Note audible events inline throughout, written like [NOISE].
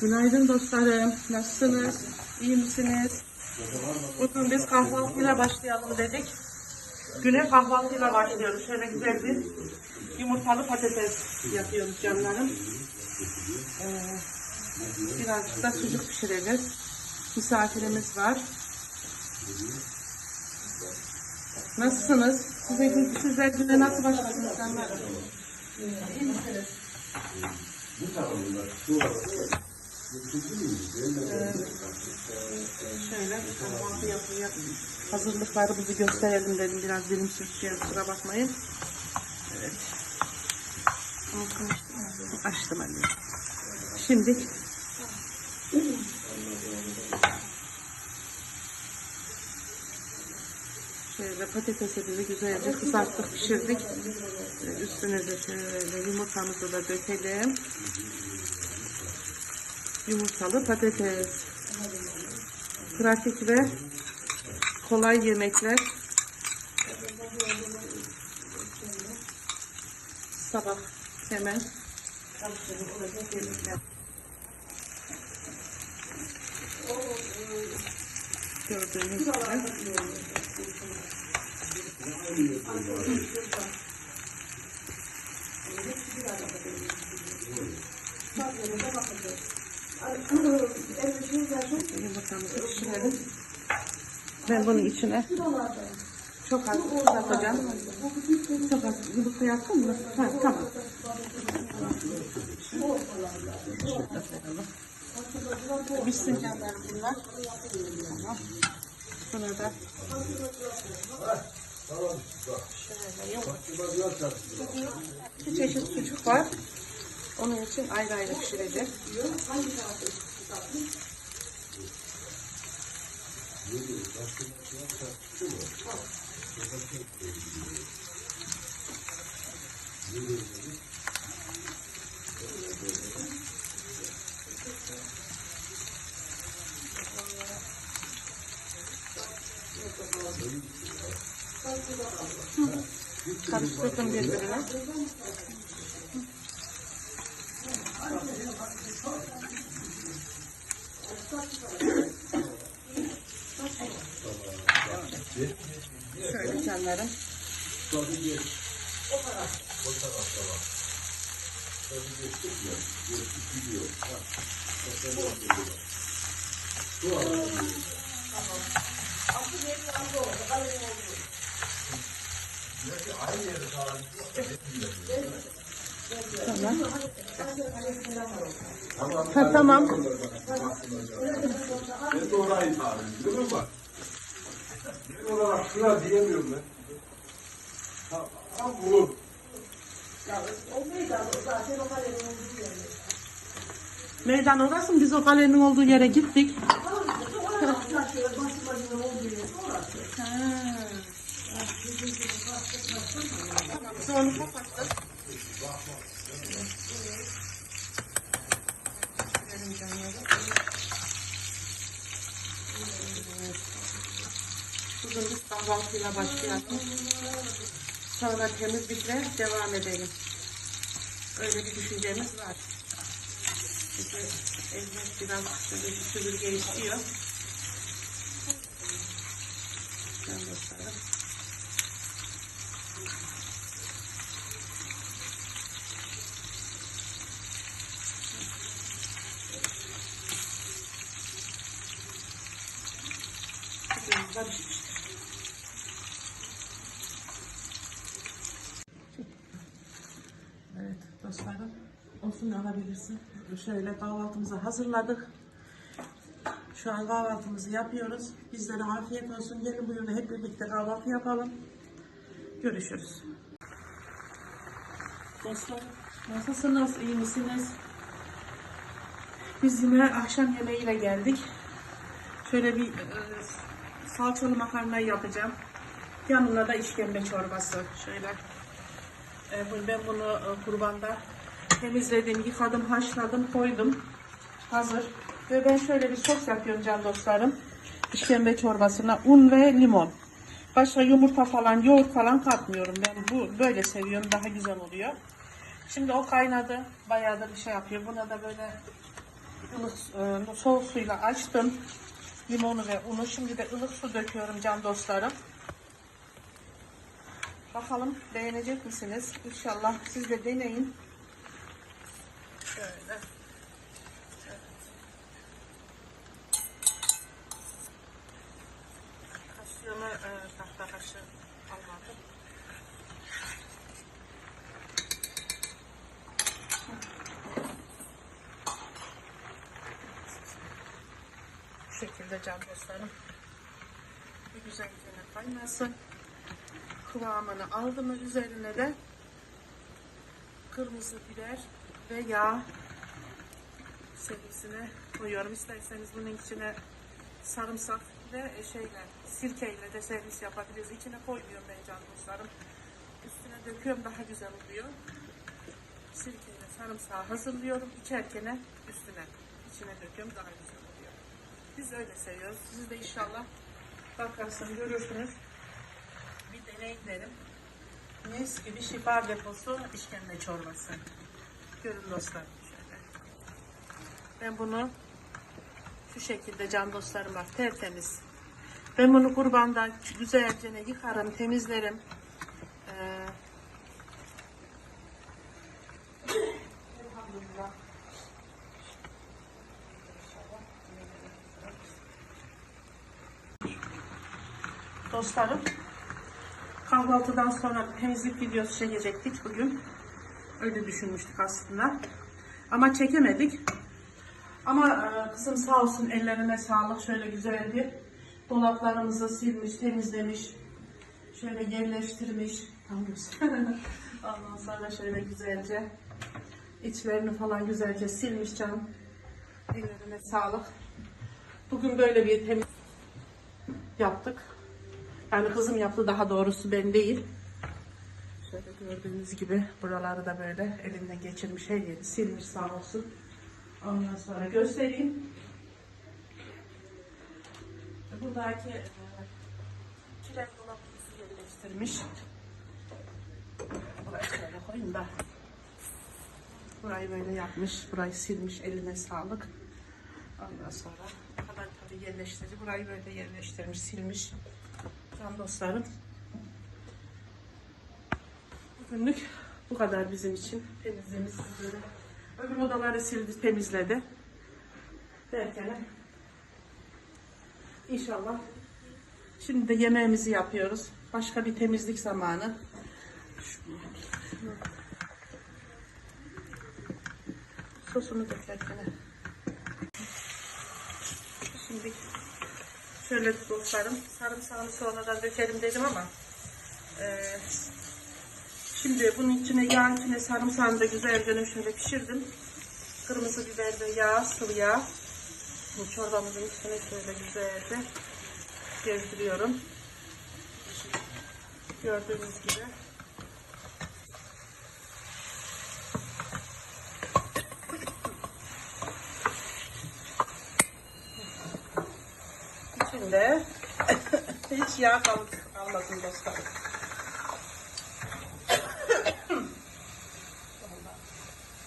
Günaydın dostlarım. Nasılsınız? İyi misiniz? Bugün biz kahvaltıyla başlayalım dedik. Güne kahvaltıyla başlıyoruz. Şöyle güzel bir yumurtalı patates yapıyoruz canlarım. Ee, birazcık da sucuk pişireceğiz. Misafirimiz var. Nasılsınız? Sizin, sizler güne nasıl başladınız canlarım? İyi misiniz? Şöyle kahvaltı yapıyor. Hazırlıklarımızı gösterelim dedim. Biraz dilim sürtüyor. Kusura bakmayın. Evet. Açtım anne. Şimdi şöyle patatesimizi güzelce kızarttık, pişirdik. Ee, Üstüne de şöyle yumurtamızı da dökelim. Yumurtalı patates. Pratik ve kolay yemekler. Sabah hemen. Gördüğünüz gibi. Yumurtamızı pişirelim. Ben bunun içine çok az tuz atacağım. Çok az yumurta yaptın mı? Ha, tamam. Pişsin canlarım bunlar. Tamam. Bunu da şöyle yumurta. Bir çeşit sucuk var. Onun için ayrı ayrı pişireceğiz. Karıştırdım birbirine. Şöyle canlarım. Tamam. Ha, tamam. Ben de orayı tarihim. Mi bak? Ben olarak şuna diyemiyorum ben. Tam, tam bulur. Meydan orası mı? Biz o kalenin olduğu yere gittik. Tamam, onu kapattık. Bugün biz kahvaltıyla başlayalım. Sonra temizlikle devam edelim. Öyle bir düşüncemiz var. Çünkü ezmek biraz şöyle bir süpürge istiyor. Can dostlarım. Biraz da pişmiştir. Evet dostlarım. Olsun alabilirsin. Şöyle kahvaltımızı hazırladık. Şu an kahvaltımızı yapıyoruz. Bizlere afiyet olsun. Gelin buyurun hep birlikte kahvaltı yapalım. Görüşürüz. Dostlar nasılsınız? İyi misiniz? Biz yine akşam yemeğiyle geldik. Şöyle bir e, salçalı makarna yapacağım. Yanına da işkembe çorbası. Şöyle ben bunu e, kurbanda temizledim, yıkadım, haşladım, koydum. Hazır. Ve ben şöyle bir sos yapıyorum can dostlarım. İşkembe çorbasına un ve limon. Başka yumurta falan, yoğurt falan katmıyorum. Ben bu böyle seviyorum. Daha güzel oluyor. Şimdi o kaynadı. Bayağı da bir şey yapıyor. Buna da böyle ılık, e, soğuk suyla açtım. Limonu ve unu. Şimdi de ılık su döküyorum can dostlarım. Bakalım beğenecek misiniz? İnşallah siz de deneyin. Şöyle. E. Bu şekilde can dostlarım. Bir güzel üzerine kaynasın. Kıvamını aldı mı üzerine de kırmızı biber ve yağ servisine koyuyorum. İsterseniz bunun içine sarımsak ve şeyle sirkeyle de servis yapabiliriz. İçine koymuyorum ben can dostlarım. Üstüne döküyorum daha güzel oluyor. Sirkeyle sarımsağı hazırlıyorum. İçerkene üstüne içine döküyorum daha güzel oluyor. Biz öyle seviyoruz. Siz de inşallah bakarsın görürsünüz. Derim. Mis gibi şifa deposu işkembe çorbası. Görün dostlar şöyle. Ben bunu şu şekilde can dostlarım bak tertemiz. Ben bunu kurbandan güzelce yıkarım, temizlerim. Ee. Dostlarım, kahvaltıdan sonra temizlik videosu çekecektik bugün. Öyle düşünmüştük aslında. Ama çekemedik. Ama e, kızım sağ olsun ellerine sağlık. Şöyle güzel bir dolaplarımızı silmiş, temizlemiş. Şöyle yerleştirmiş. Tam. [LAUGHS] Ondan sonra şöyle güzelce içlerini falan güzelce silmiş canım. Ellerine sağlık. Bugün böyle bir temiz yaptık. Yani kızım yaptı daha doğrusu ben değil. Şöyle gördüğünüz gibi buraları da böyle elinden geçirmiş her yeri silmiş sağ olsun. Ondan sonra göstereyim. Buradaki e, kireç dolabımızı yerleştirmiş. Burayı şöyle koyayım da. Burayı böyle yapmış. Burayı silmiş. Eline sağlık. Ondan sonra kadar tabii yerleştirici. Burayı böyle yerleştirmiş, silmiş. Can dostlarım. Bugünlük bu kadar bizim için. Temizliğimiz böyle. Öbür odaları sildi, temizledi. Derken inşallah şimdi de yemeğimizi yapıyoruz. Başka bir temizlik zamanı. Sosunu dökerken. Şimdi şöyle dostlarım sarımsağını sonradan dökerim dedim ama eee Şimdi bunun içine yağ içine sarımsağını da güzelce şöyle pişirdim. Kırmızı biber ve yağ, sıvı yağ. Bu çorbamızın içine şöyle güzelce gezdiriyorum. Gördüğünüz gibi. İçinde [LAUGHS] hiç yağ kal kalmasın dostlar. [COUGHS]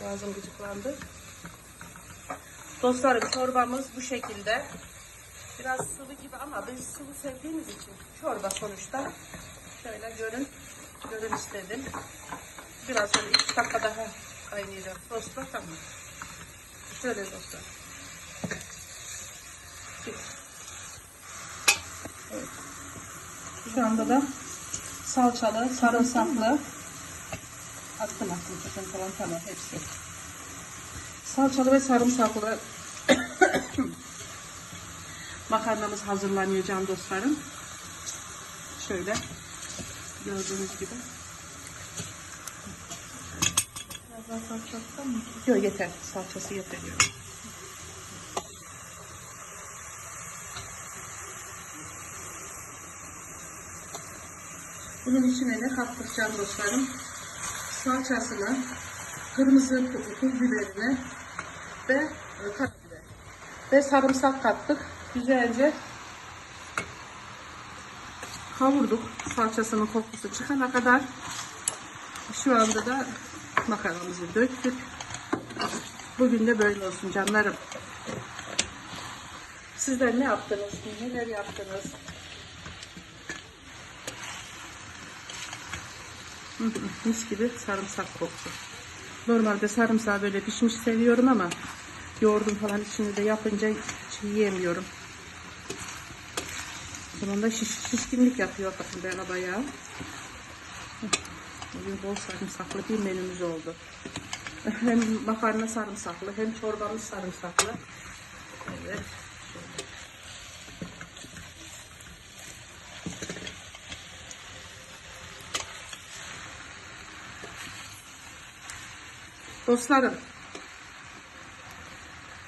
Boğazım gıcıklandı. Dostlarım çorbamız bu şekilde. Biraz sıvı gibi ama biz sıvı sevdiğimiz için çorba sonuçta. Şöyle görün. Görün istedim. Biraz sonra iki dakika daha kaynayacak. Sosla tamam. Şöyle dostlar. Şu anda da salçalı, sarımsaklı Attım attım zaten falan tamam hepsi. Salçalı ve sarımsaklı [COUGHS] makarnamız hazırlanıyor can dostlarım. Şöyle gördüğünüz gibi. Biraz daha salça atsam mı? Yok yeter. Salçası yeter. diyorum. Bunun içine ne kattık can dostlarım? salçasını, kırmızı pul biberini ve e, karabiber ve sarımsak kattık. Güzelce kavurduk salçasının kokusu çıkana kadar. Şu anda da makarnamızı döktük. Bugün de böyle olsun canlarım. Sizler ne yaptınız? Neler yaptınız? Mis gibi sarımsak koktu. Normalde sarımsağı böyle pişmiş seviyorum ama yoğurdum falan içinde de yapınca hiç yiyemiyorum. Sonunda şiş, şişkinlik yapıyor bakın bana bayağı. Bugün bol sarımsaklı bir menümüz oldu. Hem makarna sarımsaklı hem çorbamız sarımsaklı. Evet. şöyle. Dostlarım,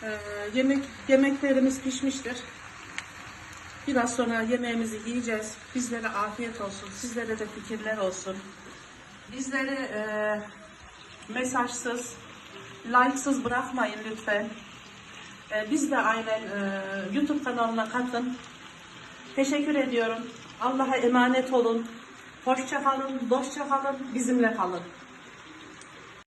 eee, yemek yemeklerimiz pişmiştir. Biraz sonra yemeğimizi yiyeceğiz. Bizlere afiyet olsun, sizlere de fikirler olsun. Bizleri eee, mesajsız, like'sız bırakmayın lütfen. Eee, biz de aynen eee, YouTube kanalına katın. Teşekkür ediyorum. Allah'a emanet olun. Hoşça kalın, dostça kalın, bizimle kalın.